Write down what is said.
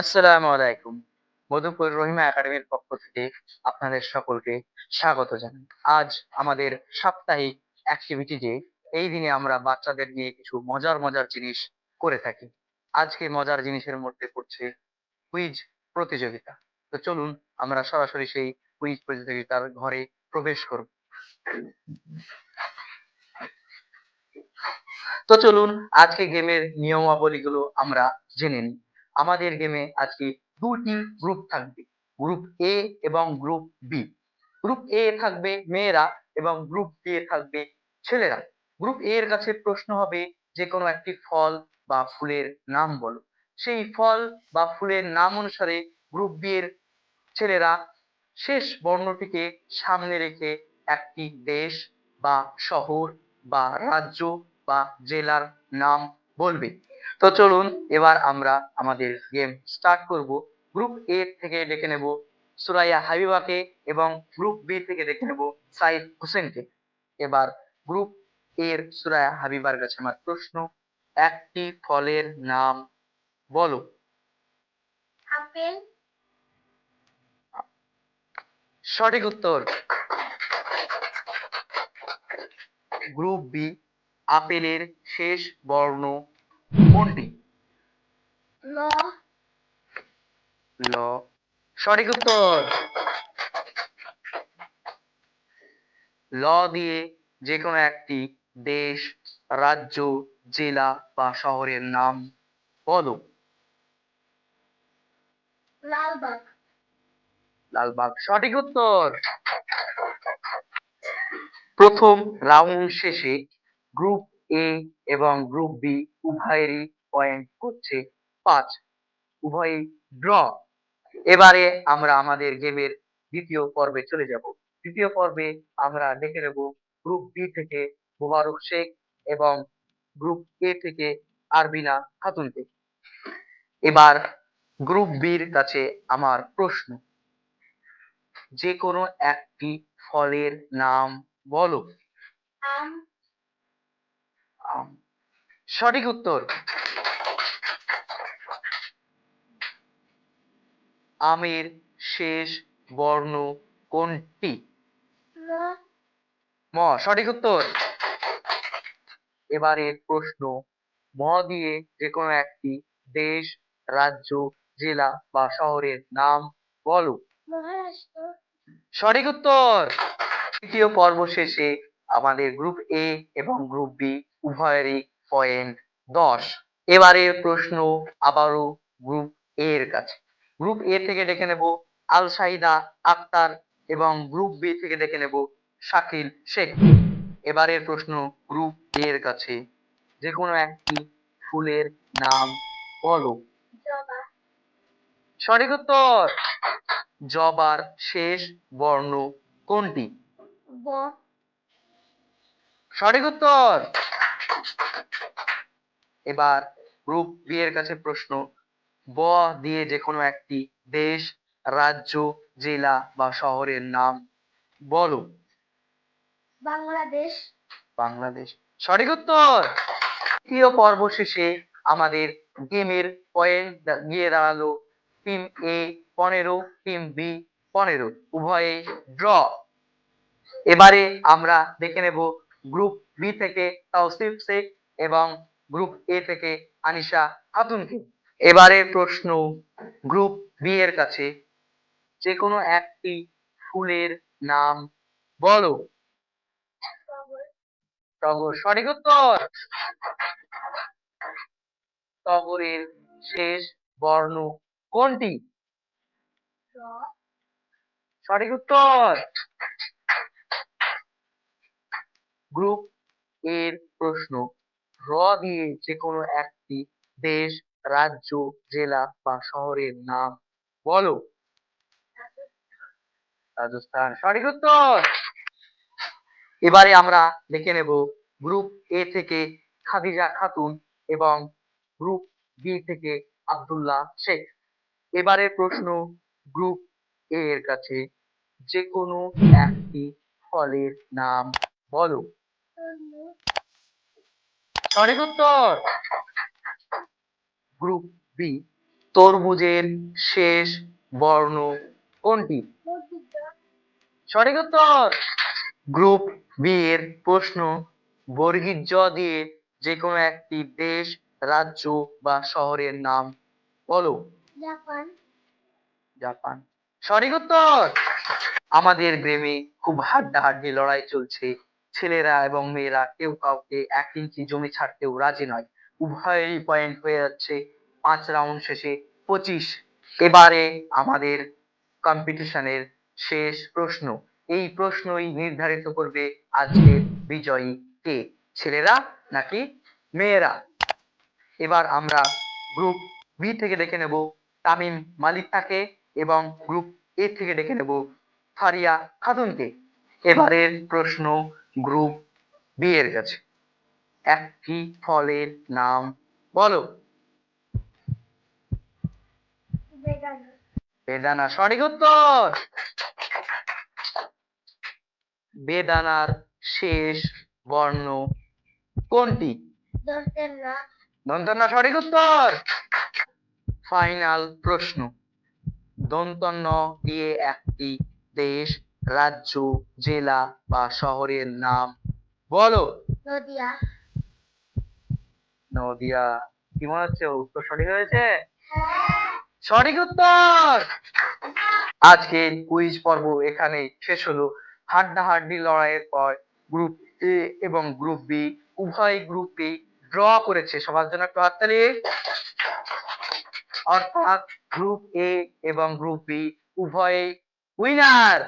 আসসালামু আলাইকুম। মধুপুর রহিমা একাডেমির পক্ষ থেকে আপনাদের সকলকে স্বাগত জানাই। আজ আমাদের সাপ্তাহিক অ্যাক্টিভিটি ডে এই দিনে আমরা বাচ্চাদের নিয়ে কিছু মজার মজার জিনিস করে থাকি। আজকে মজার জিনিসের মধ্যে পড়ছে কুইজ প্রতিযোগিতা। তো চলুন, আমরা সরাসরি সেই কুইজ প্রতিযোগিতার ঘরে প্রবেশ করব। তো চলুন, আজকে গেমের নিয়মাবলীগুলো আমরা জেনে নিই। আমাদের গেমে আজকে দুটি গ্রুপ থাকবে। গ্রুপ এ এবং গ্রুপ বি গ্রুপ এ থাকবে মেয়েরা এবং গ্রুপ বি এ থাকবে ছেলেরা। গ্রুপ এ এর কাছে প্রশ্ন হবে যে কোনো একটি ফল বা ফুলের নাম বলো। সেই ফল বা ফুলের নাম অনুসারে গ্রুপ বি এর ছেলেরা শেষ বর্ণটিকে সামনে রেখে একটি দেশ বা শহর বা রাজ্য বা জেলার নাম বলবে। তো চলুন এবার আমরা আমাদের গেম স্টার্ট করব। গ্রুপ এ থেকে ডেকে নেব সুরাইয়া হাবিবাকে এবং গ্রুপ বি থেকে ডেকে নেব সাইদ হোসেনকে। এবার গ্রুপ এর সুরাইয়া হাবিবার কাছে আমার প্রশ্ন একটি ফলের নাম বলো। আপেল। সঠিক উত্তর। গ্রুপ বি আপেলের শেষ বর্ণ কোনটি ল। ল। সঠিক উত্তর। ল দিয়ে যে কোনো একটি দেশ রাজ্য জেলা বা শহরের নাম বলো। লালবাগ। লালবাগ সঠিক উত্তর। প্রথম রাউন্ড শেষে গ্রুপ এ এবং গ্রুপ বি উভয়েরই পয়েন্ট করছে পাঁচ। উভয়ই ড্র এবারে আমরা আমাদের গেমের দ্বিতীয় পর্বে চলে যাব। দ্বিতীয় পর্বে আমরা দেখে নেব গ্রুপ বি থেকে মোবারক শেখ এবং গ্রুপ এ থেকে আরবিনা খাতুনকে। এবার গ্রুপ বির কাছে আমার প্রশ্ন। যে কোনো একটি ফলের নাম বলো। আম আম। সঠিক উত্তর। আমের শেষ বর্ণ কোনটি? ম। সঠিক উত্তর। এবারের প্রশ্ন ম দিয়ে যে কোনো একটি দেশ রাজ্য জেলা বা শহরের নাম বলো। সঠিক উত্তর। তৃতীয় পর্ব শেষে আমাদের গ্রুপ এ এবং গ্রুপ বি উভয়েরই পয়েন্ট দশ। এবারের প্রশ্ন আবারও গ্রুপ এ এর কাছে। গ্রুপ এ থেকে দেখে নেব আল সাইদা আক্তার এবং গ্রুপ বি থেকে দেখে নেব শাকিল শেখ। এবারের প্রশ্ন গ্রুপ এ এর কাছে। যে কোনো একটি ফুলের নাম বলো। সঠিক উত্তর। জবার শেষ বর্ণ কোনটি? ব। সঠিক উত্তর। এবার গ্রুপ বি এর কাছে প্রশ্ন ব দিয়ে যে কোনো একটি দেশ রাজ্য জেলা বা শহরের নাম বলো। বাংলাদেশ। বাংলাদেশ। সঠিক উত্তর! তৃতীয় পর্ব শেষে আমাদের গেমের পয়েন্ট গিয়ে দাঁড়াল টিম এ পনেরো টিম বি পনেরো। উভয়ে ড্র এবারে আমরা দেখে নেব গ্রুপ বি থেকে তাওসিফ শেখ এবং গ্রুপ এ থেকে আনিশা খাতুনকে এবারে প্রশ্ন গ্রুপ বি এর কাছে যে কোনো একটি ফুলের নাম বলো। টগর। সঠিক উত্তর! টগরের শেষ বর্ণ কোনটি? সঠিক উত্তর! গ্রুপ এর প্রশ্ন। র দিয়ে যে কোনো একটি দেশ, রাজ্য, জেলা বা শহরের নাম বলো। রাজস্থান। সঠিক উত্তর! এবারে আমরা দেখে নেব গ্রুপ এ থেকে খাদিজা খাতুন এবং গ্রুপ বি থেকে আব্দুল্লাহ শেখ। এবারে প্রশ্ন গ্রুপ এর কাছে যে কোনো একটি ফলের নাম বলো। সঠিক উত্তর। গ্রুপ বি তরমুজের শেষ বর্ণ কোনটি? সঠিক উত্তর। গ্রুপ বি এর প্রশ্ন বর্গীর জ দিয়ে যে কোনো একটি দেশ রাজ্য বা শহরের নাম বলো। জাপান। জাপান। সঠিক উত্তর। আমাদের গ্রামে খুব হাড্ডাহাড্ডি লড়াই চলছে। ছেলেরা এবং মেয়েরা কেউ কাউকে এক ইঞ্চি জমি ছাড়তেও রাজি নয়। উভয়েরই পয়েন্ট হয়ে যাচ্ছে পাঁচ রাউন্ড শেষে পঁচিশ। এবারে আমাদের কম্পিটিশনের শেষ প্রশ্ন। এই প্রশ্নই নির্ধারিত করবে আজকের বিজয়ী কে? ছেলেরা নাকি মেয়েরা? এবার আমরা গ্রুপ বি থেকে ডেকে নেব তামিম মালিকাকে এবং গ্রুপ এ থেকে ডেকে নেব ফারিয়া খাতুনকে। এবারের প্রশ্ন গ্রুপ বি এর কাছে। একটি ফলের নাম বলো। বেদানা। বেদানা সঠিক উত্তর। বেদানার শেষ বর্ণ কোনটি? দশের না দন্তন্য সঠিক উত্তর। ফাইনাল প্রশ্ন। দন্তন্য দিয়ে একটি দেশ রাজ্য জেলা বা শহরের নাম। বলো। নদিয়া। নদিয়া। কি মনে হচ্ছে? উত্তর সঠিক হয়েছে? সঠিক উত্তর! আজকের কুইজ পর্ব এখানে শেষ হলো। হাড্ডাহাড্ডি লড়াইয়ের পর গ্রুপ এ এবং গ্রুপ বি উভয় গ্রুপে ড্র করেছে। সবার জন্য একটু হাততালি। অর্থাৎ গ্রুপ এ এবং গ্রুপ বি উভয়ে উইনার